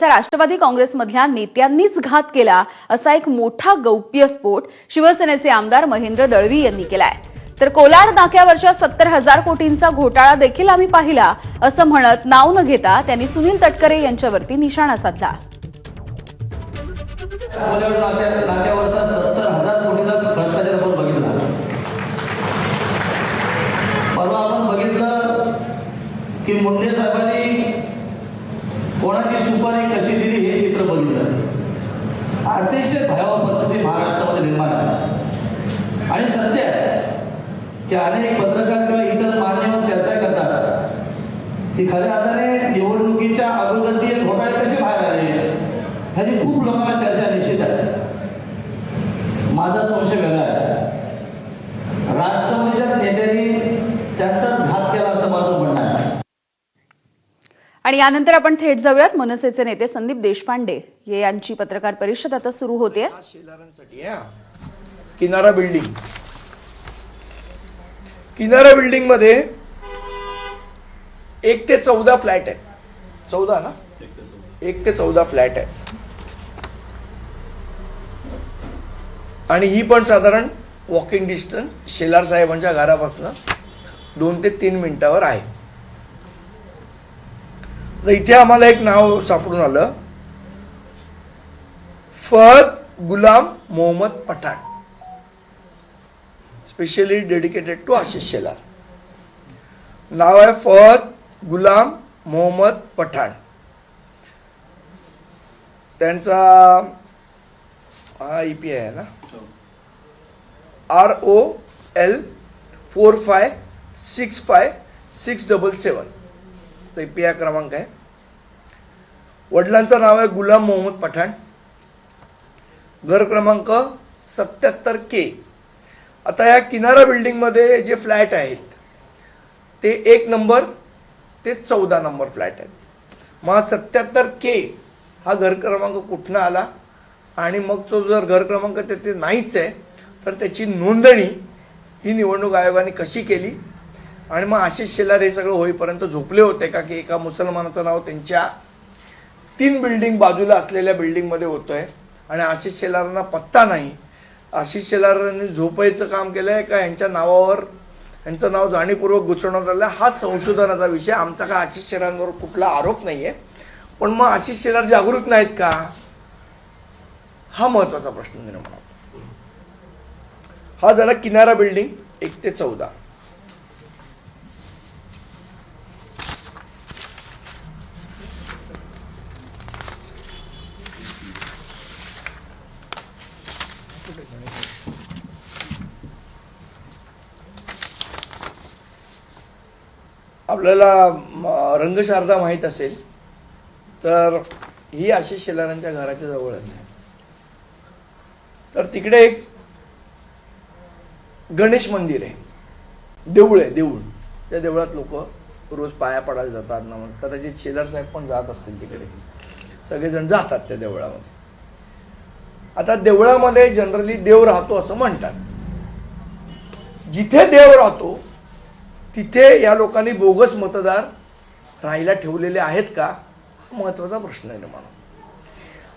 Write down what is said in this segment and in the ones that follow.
राष्ट्रवादी काँग्रेसमधल्या नेत्यांनीच घात केला असा एक मोठा गौप्यस्फोट शिवसेनेचे आमदार महेंद्र दळवी यांनी केलाय. तर कोलाड नाक्यावरच्या सत्तर हजार कोटींचा घोटाळा देखील आम्ही पाहिला असं म्हणत नाव न घेता त्यांनी सुनील तटकरे यांच्यावरती निशाणा साधला. परवा आपण बघितलं की मुंडे साहेब कोणाची सुपारी कशी दिली हे चित्र बघितलं अतिशय भयावह परिस्थिती महाराष्ट्रामध्ये निर्माण आहे आणि सत्य आहे की अनेक पत्रकार किंवा इतर मान्यवर चर्चा करतात. की खऱ्या अर्थाने निवडणुकीच्या अगोदर ती घोटाळे कसे बाहेर आले? ह्याची खूप लोकांना चर्चा निश्चित आहे. माझा संशय वेगळा आहे. राष्ट्रवादीच्या नेत्यांनी त्यांचाच घात केला असं माझं म्हणणं आहे. आणि यानंतर आपण थेट जाऊयात. मनसेचे नेते संदीप देशपांडे हे यांची पत्रकार परिषद आता सुरू होते. किनारा बिल्डिंग किनारा बिल्डिंगमध्ये एक ते चौदा फ्लॅट आहे. चौदा ना? एक ते चौदा. फ्लॅट आहे. आणि ही पण साधारण वॉकिंग डिस्टन्स शेलार साहेबांच्या घरापासून दोन ते तीन मिनिटावर आहे. तर इथे आम्हाला एक नाव सापडून आलं. Fahad Ghulam Mohammed Pathan. Specially dedicated to Ashish Shelar नाव आहे फहद गुलाम मोहम्मद पठाण त्यांचा ई पी आय आहे ना R O L four five six five six double seven P I क्रमांक आहे वडिलांचं नाव आहे गुलाम मोहम्मद पठाण घर क्रमांक सत्याहत्तर के आता या किनारा बिल्डिंगमध्ये जे फ्लॅट आहेत ते एक नंबर ते चौदा नंबर फ्लॅट आहेत. मग सत्याहत्तर के हा घर क्रमांक कुठनं आला? आणि मग तो जर घर क्रमांक तेथे नाहीच आहे तर त्याची नोंदणी ही निवडणूक आयोगाने कशी केली? आणि मग आशिष शेलार हे सगळं होईपर्यंत झोपले होते का की एका मुसलमानाचं नाव त्यांच्या तीन बिल्डिंग बाजूला असलेल्या बिल्डिंगमध्ये होतोय? आणि आशिष शेलारांना पत्ता नाही आशिष शेलारांनी झोपायचं काम केलंय का? यांच्या नावावर यांचं नाव जाणीवपूर्वक घुसवण्यात आलं हा संशोधनाचा विषय. आमचा का आशिष शेलारांवर कुठला आरोप नाहीये. पण मग आशिष शेलार जागृत नाहीत का? हा महत्त्वाचा प्रश्न निर्माण होतो. हा झाला किनारा बिल्डिंग एक ते चौदा. आपल्याला रंगशारदा माहीत असेल तर ही आशिष शेलारांच्या घराच्या जवळच आहे. तर तिकडे एक गणेश मंदिर आहे. देऊळ आहे देऊळ. त्या देवळात लोक रोज पाया पडायला जातात ना कदाचित शेलार साहेब पण जात असतील तिकडे. सगळेजण जातात त्या देवळामध्ये. आता देवळामध्ये जनरली देव राहतो असं म्हणतात. जिथे देव राहतो तिथे या लोकांनी बोगस मतदार राहायला ठेवलेले आहेत का? हा महत्त्वाचा प्रश्न आहे मला.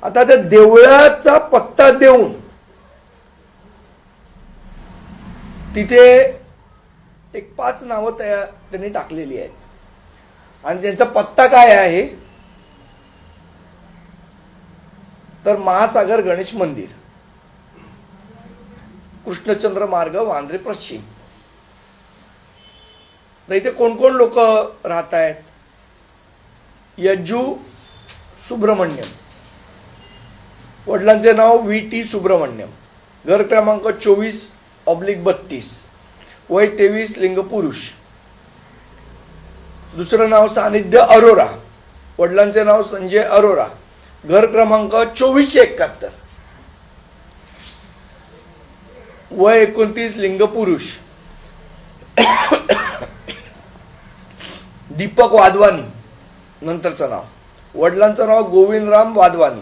आता त्या देवळाचा पत्ता देऊन तिथे एक पाच नावं त्या त्यांनी टाकलेली आहेत. आणि त्यांचा पत्ता काय आहे? तर महासागर गणेश मंदिर. कृष्णचंद्र मार्ग वांद्रे पश्चिम. तर इथे कोण कोण लोक राहत आहेत यज्जू सुब्रमण्यम. वडिलांचे नाव व्ही टी सुब्रमण्यम. घर क्रमांक चोवीस ऑब्लिक बत्तीस. वय तेवीस लिंग पुरुष दुसरं नाव सानिध्य अरोरा. वडिलांचे नाव संजय अरोरा. घर क्रमांक चोवीसशे एकाहत्तर. वय एकोणतीस लिंग पुरुष दीपक वाधवानी नंतरचं नाव. वडिलांचं नाव गोविंदराम वाधवानी.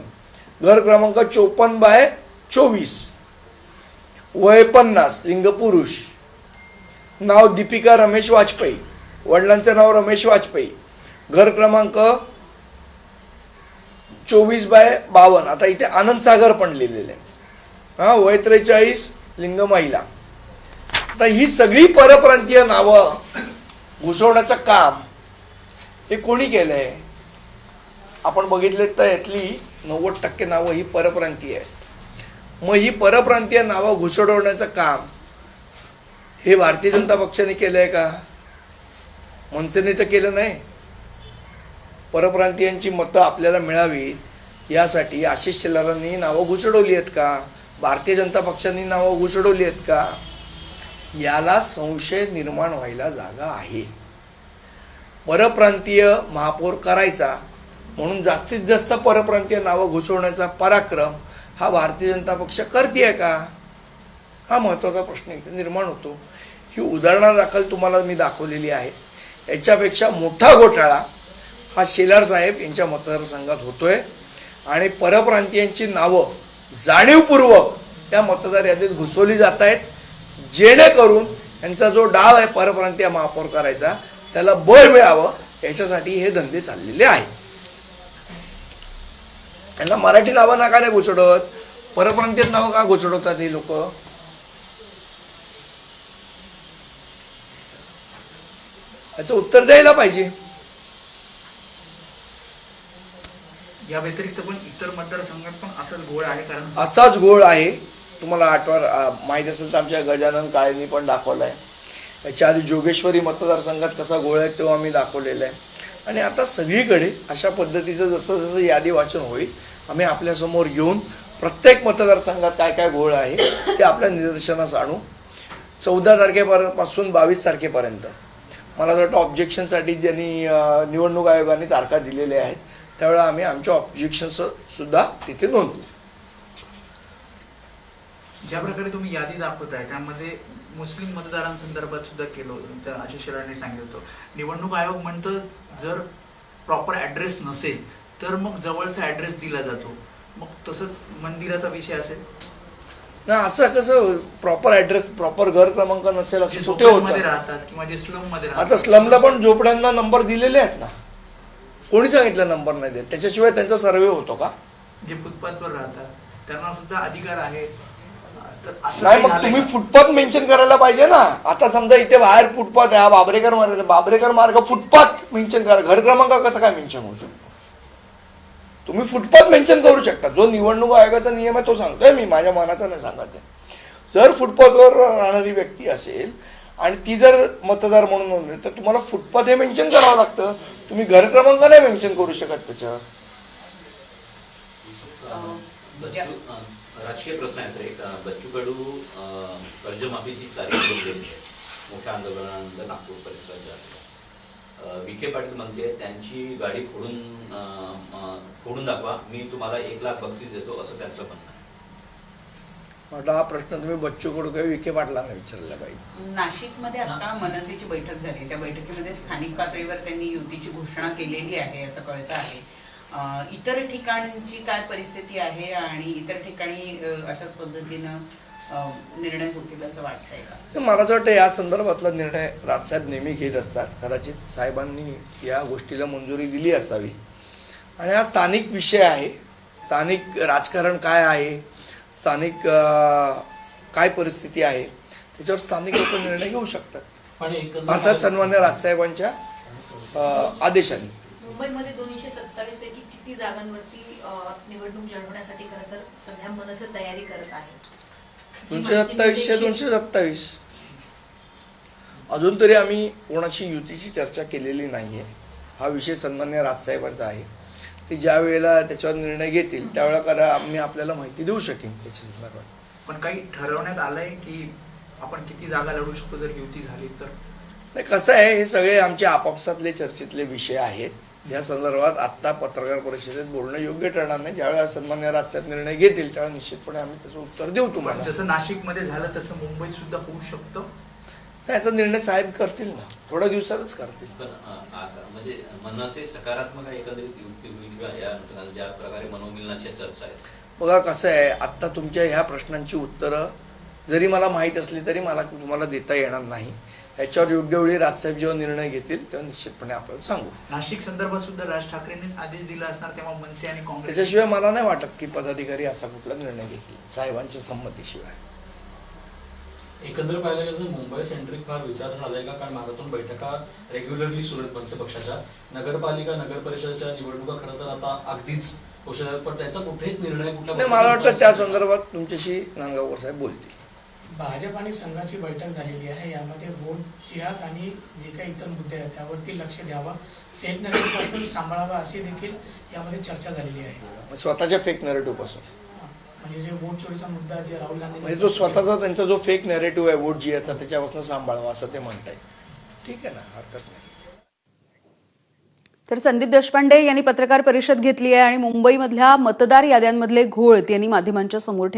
घर क्रमांक चोपन्न बाय चोवीस. वय पन्नास लिंग पुरुष नाव दीपिका रमेश वाजपेयी. वडिलांचं नाव रमेश वाजपेयी. घर क्रमांक चोवीस बाय बावन्न आता इथे आनंद सागर पण लिहिलेलं आहे. हा वय त्रेचाळीस लिंग महिला आता ही सगळी परप्रांतीय नावं घुसवण्याचं काम हे कोणी केलंय? आपण बघितले तर यातली नव्वद टक्के नावं ही परप्रांतीय आहेत. मग ही परप्रांतीय नावं घुसडवण्याचं काम हे भारतीय जनता पक्षाने केलंय का? मनसेने तर केलं नाही. परप्रांतीयांची मतं आपल्याला मिळावीत यासाठी आशिष शेलारांनी नावं घुसडवली आहेत का? भारतीय जनता पक्षांनी नावं घुसडवली आहेत का? याला संशय निर्माण व्हायला जागा आहे. परप्रांतीय महापौर करायचा म्हणून जास्तीत जास्त परप्रांतीय नावं घुसवण्याचा पराक्रम हा भारतीय जनता पक्ष करते का? हा महत्त्वाचा प्रश्न इथे निर्माण होतो. ही उदाहरणादाखल तुम्हाला मी दाखवलेली आहे याच्यापेक्षा मोठा घोटाळा हा शेलार साहेब यांच्या मतदारसंघात होतोय. आणि परप्रांतीयांची नावं जाणीवपूर्वक त्या मतदार यादीत घुसवली जात आहेत. जेणेकरून यांचा जो डाव आहे परप्रांतीय महापौर करायचा त्याला बळ मिळावं याच्यासाठी हे धंदे चाललेले आहेत. यांना मराठी नावं नका नाही घुसडत. परप्रांतीय नावं का घुसडवतात हे लोक? याचं उत्तर द्यायला पाहिजे. या व्यतिरिक्त पण इतर मतदारसंघात पण असाच गोळ आहे कारण असाच गोळ आहे. तुम्हाला आठवा माहीत असेल तर आमच्या गजानन काळेंनी पण दाखवलाय याच्या आधी जोगेश्वरी मतदारसंघात कसा गोळ आहे तो आम्ही दाखवलेला आहे. आणि आता सगळीकडे अशा पद्धतीचं जसं जसं यादी वाचन होईल आम्ही आपल्यासमोर घेऊन प्रत्येक मतदारसंघात काय काय गोळ आहे ते आपल्या निदर्शनास आणू. चौदा तारखेपासून बावीस तारखेपर्यंत. मला असं वाटतं ऑब्जेक्शनसाठी ज्यांनी निवडणूक आयोगाने तारखा दिलेल्या आहेत त्यावेळेला आम्ही आमच्या ऑब्जेक्शन्स सुद्धा तिथे नोंदवू ज्या प्रकारे तुम्ही यादी दाखवताय त्यामध्ये मुस्लिम मतदारांसंदर्भात सुद्धा केलं होतं शेलारने सांगितलं होतं. निवडणूक आयोग म्हणतं जर प्रॉपर ऍड्रेस नसेल तर मग जवळचा ऍड्रेस दिला जातो. मग तसंच मंदिराचा विषय असेल? नाही असं कसं प्रॉपर ऍड्रेस प्रॉपर घर क्रमांक नसेल असं कुठे होतं? राहतात किंवा जे स्लममध्ये आता स्लमला पण झोपड्यांना नंबर दिलेले आहेत ना. कोणी सांगितलं नंबर नाही देत? त्याच्याशिवाय त्यांचा सर्वे होतो का? जे फुटपाथवर राहतात त्यांना सुद्धा अधिकार आहे. नाही मग तुम्ही? फुटपाथ मेन्शन करायला पाहिजे ना. आता समजा इथे बाहेर फुटपाथ आहे हा बाबरेकर मार्ग. बाबरेकर मार्ग फुटपाथ मेन्शन करा. घर क्रमांक कसं काय मेन्शन होऊ शकतो? तुम्ही फुटपाथ मेन्शन करू शकता. जो निवडणूक आयोगाचा नियम आहे तो सांगतोय मी. माझ्या मनाचा नाही सांगत आहे. जर फुटपाथवर राहणारी व्यक्ती असेल आणि ती जर मतदार म्हणून नोंदली तर तुम्हाला फुटपाथ हे मेन्शन करावं लागतं. तुम्ही घर क्रमांक नाही मेन्शन करू शकत त्याच्यावर. राजकीय प्रश्न आहे सर. एक बच्चू कडू कर्जमाफीची तारीख दिलेली आहे. मोठ्या आंदोलनानंतर नागपूर परिसरात विखे पाटील म्हणते त्यांची गाडी फोडून फोडून दाखवा. मी तुम्हाला एक लाख बक्षीस देतो असं त्यांचं म्हणणं म्हटलं हा प्रश्न तुम्ही बच्चू कडू काही विखे पाटलांना विचारला पाहिजे. नाशिकमध्ये आता मनसेची बैठक झाली. त्या बैठकीमध्ये स्थानिक पातळीवर त्यांनी युतीची घोषणा केलेली आहे असं कळतं आहे. इतर ठिकाणची काय परिस्थिती आहे आणि इतर ठिकाणी अशाच पद्धतीनं निर्णय होतील असं वाटतंय का? मला असं वाटतं या संदर्भातला निर्णय राजसाहेब नेहमी घेत असतात. कदाचित साहेबांनी या गोष्टीला मंजुरी दिली असावी. आणि हा स्थानिक विषय आहे. स्थानिक राजकारण काय आहे? स्थानिक काय परिस्थिती आहे त्याच्यावर स्थानिक लोक निर्णय घेऊ शकतात. भारतात सन्मान्य राजसाहेबांच्या आदेशाने. मुंबईमध्ये दोनशे सत्तावीस पैकी किती जागांवरती निवडणूक लढवण्यासाठी खरं तर सध्या मनसे तयारी करत आहे दोनशे सत्तावीसशे दोनशे सत्तावीस. अजून तरी आम्ही कोणाची युतीची चर्चा केलेली नाहीये. हा विषय सन्मान्य राजसाहेबांचा आहे. ते ज्या वेळेला त्याच्यावर निर्णय घेतील त्यावेळेला कदा आम्ही आपल्याला माहिती देऊ शकेन त्याच्या संदर्भात. पण काही ठरवण्यात आलंय की आपण किती जागा लढू शकतो जर युती झाली तर? नाही कसं आहे हे सगळे आमचे आपापसातले चर्चेतले विषय आहेत. या संदर्भात आत्ता पत्रकार परिषदेत बोलणं योग्य ठरणार नाही. ज्यावेळेला सन्मान्य राजसाहेब निर्णय घेतील त्यावेळेला निश्चितपणे आम्ही त्याचं उत्तर देऊ तुम्हाला. जसं नाशिकमध्ये झालं तसं मुंबईत सुद्धा होऊ शकतं? त्याचा निर्णय साहेब करतील ना. थोड्या दिवसातच करतील. पण म्हणजे मनसे सकारात्मक एकंदरीत युक्ती होईल किंवा या अनुषंगाने ज्या प्रकारे मनोमिलनाच्या चर्चा आहेत. बघा कसं आहे आत्ता तुमच्या ह्या प्रश्नांची उत्तरं जरी मला माहीत असली तरी मला तुम्हाला देता येणार नाही. याच्यावर योग्य वेळी राजसाहेब जेव्हा निर्णय घेतील तेव्हा निश्चितपणे आपण सांगू. नाशिक संदर्भात सुद्धा राज ठाकरेंनीच आदेश दिला असणार तेव्हा मनसे आणि काँग्रेस त्याच्याशिवाय मला नाही वाटत की पदाधिकारी असा कुठला निर्णय घेतील साहेबांच्या संमतीशिवाय. एकंदर पाहायला गेलं तर मुंबई सेंट्रिक फार विचार झालाय का? कारण मॅरेथॉन बैठका रेग्युलरली सुरू आहेत मनसे पक्षाच्या. नगरपालिका नगर परिषदेच्या निवडणुका खरं तर आता अगदीच. पण त्याचा कुठेच निर्णय कुठल्या नाही मला वाटतं त्या संदर्भात तुमच्याशी नांगावकर साहेब बोलतील. भाजप आणि संघाची बैठक झालेली आहे. यामध्ये वोट जिहाद आणि जे काही इतर मुद्दे आहेत त्यावरती लक्ष द्यावा. फेकपासून सांभाळावा अशी देखील यामध्ये चर्चा झालेली आहे. स्वतःच्या फेक नॅरेटिव्हपासून. म्हणजे जे वोट चोरीचा मुद्दा जे राहुल गांधी म्हणजे तो स्वतःचा त्यांचा जो फेक नॅरेटिव्ह आहे वोट जियाचा त्याच्यापासून सांभाळावा असं ते म्हणताय ठीक आहे ना हरकत नाही. तर संदीप देशपांडे यांनी पत्रकार परिषद घेतली आहे आणि मुंबईमधल्या मतदार याद्यांमधले घोळ त्यांनी माध्यमांच्या समोर ठेवले.